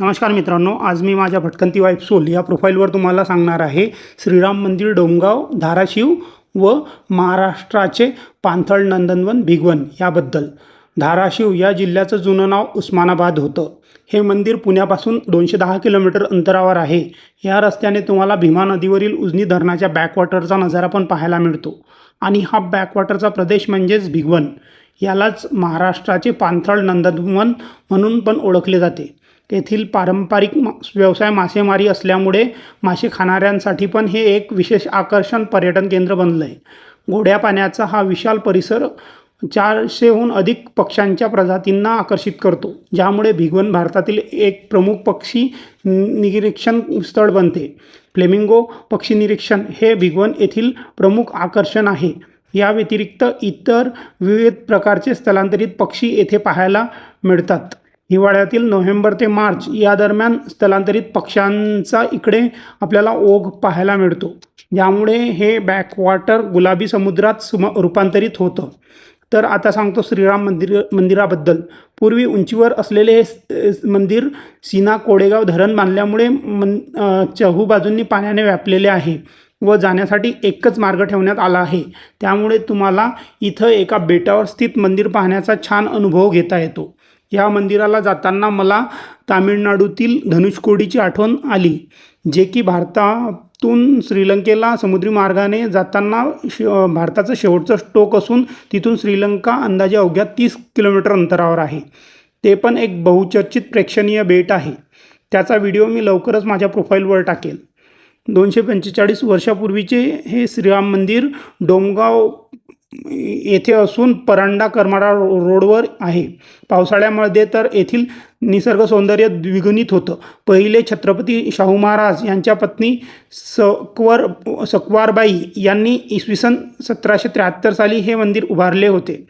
नमस्कार मित्रांनो आज मी माझ्या भटकंती वाईफ सोल या प्रोफाईलवर तुम्हाला सांगणार आहे श्रीराम मंदिर डोंगाव धाराशिव व महाराष्ट्राचे पांथळ नंदनवन भिगवन याबद्दल. धाराशिव या जिल्ह्याचं जुनं नाव उस्मानाबाद होतं. हे मंदिर पुण्यापासून दोनशे दहा किलोमीटर अंतरावर आहे. या रस्त्याने तुम्हाला भीमा नदीवरील उजनी धरणाच्या बॅकवॉटरचा नजारा पण पाहायला मिळतो. आणि हा बॅकवॉटरचा प्रदेश म्हणजेच भिगवन यालाच महाराष्ट्राचे पांथळ नंदनवन म्हणून पण ओळखले जाते. येथील पारंपरिक मा व्यवसाय मासेमारी असल्यामुळे मासे खाणाऱ्यांसाठी पण हे एक विशेष आकर्षण पर्यटन केंद्र बनलं आहे गोड्या पाण्याचा हा विशाल परिसर चारशेहून अधिक पक्ष्यांच्या प्रजातींना आकर्षित करतो ज्यामुळे भिगवण भारतातील एक प्रमुख पक्षी निरीक्षण स्थळ बनते. फ्लेमिंगो पक्षी निरीक्षण हे भिगवण येथील प्रमुख आकर्षण आहे. या व्यतिरिक्त इतर विविध प्रकारचे स्थलांतरित पक्षी येथे पाहायला मिळतात. हिवाळ्यातील नोव्हेंबर ते मार्च या दरम्यान स्थलांतरित पक्ष्यांचा इकडे आपल्याला ओघ पाहायला मिळतो. ज्यामुळे हे बॅकवॉटर गुलाबी समुद्रात सुम रूपांतरित होतं. तर आता सांगतो श्रीराम मंदिर मंदिराबद्दल. पूर्वी उंचीवर असलेले हे मंदिर सीना कोडेगाव धरण बांधल्यामुळे मन चहू बाजूंनी पाण्याने व्यापलेले आहे व जाण्यासाठी एकच मार्ग ठेवण्यात आला आहे. त्यामुळे तुम्हाला इथं एका बेटावर स्थित मंदिर पाहण्याचा छान अनुभव घेता येतो. या मंदिराला जाताना मला तामिळनाडूतील धनुषकोडीची आठवण आली जे की भारतातून श्रीलंकेला समुद्री मार्गाने जाताना श भारताचं शेवटचं टोक असून तिथून श्रीलंका अंदाजे अवघ्या तीस किलोमीटर अंतरावर आहे. ते पण एक बहुचर्चित प्रेक्षणीय बेट आहे. त्याचा व्हिडिओ मी लवकरच माझ्या प्रोफाईलवर टाकेल. दोनशे पंचेचाळीस वर्षापूर्वीचे हे श्रीराम मंदिर डोमगाव येथे असून परांडा करमाळा रोडवर आहे. पावसाळ्यामध्ये तर येथील निसर्ग सौंदर्य द्विगुणित होतं. पहिले छत्रपती शाहू महाराज यांच्या पत्नी सकवर सकवारबाई यांनी इसवी सन सतराशे त्र्याहत्तर साली हे मंदिर उभारले होते.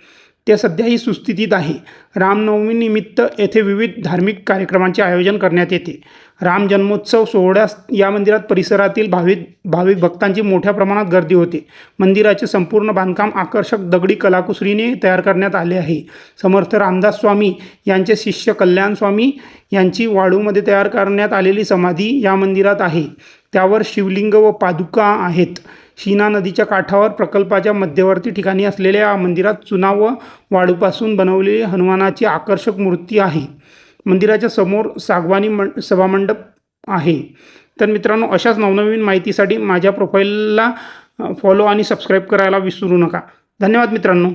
ते सध्याही सुस्थितीत आहे. रामनवमीनिमित्त येथे विविध धार्मिक कार्यक्रमांचे आयोजन करण्यात येते. राम जन्मोत्सव सोहळ्यास या मंदिरात परिसरातील भाविक भाविक भक्तांची मोठ्या प्रमाणात गर्दी होते. मंदिराचे संपूर्ण बांधकाम आकर्षक दगडी कलाकुसरीने तयार करण्यात आले आहे. समर्थ रामदास स्वामी यांचे शिष्य कल्याण स्वामी यांची वाळूमध्ये तयार करण्यात आलेली समाधी या मंदिरात आहे. त्यावर शिवलिंग व पादुका आहेत. शीना नदीच्या काठावर प्रकल्पाच्या मध्यवर्ती ठिकाणी असलेल्या या मंदिरात चुना व वाळूपासून बनवलेली हनुमानाची आकर्षक मूर्ती आहे. मंदिराच्या समोर सागवानी मं सभामंडप आहे. तर मित्रांनो अशाच नवनवीन माहितीसाठी माझ्या प्रोफाईलला फॉलो आणि सबस्क्राईब करायला विसरू नका. धन्यवाद मित्रांनो.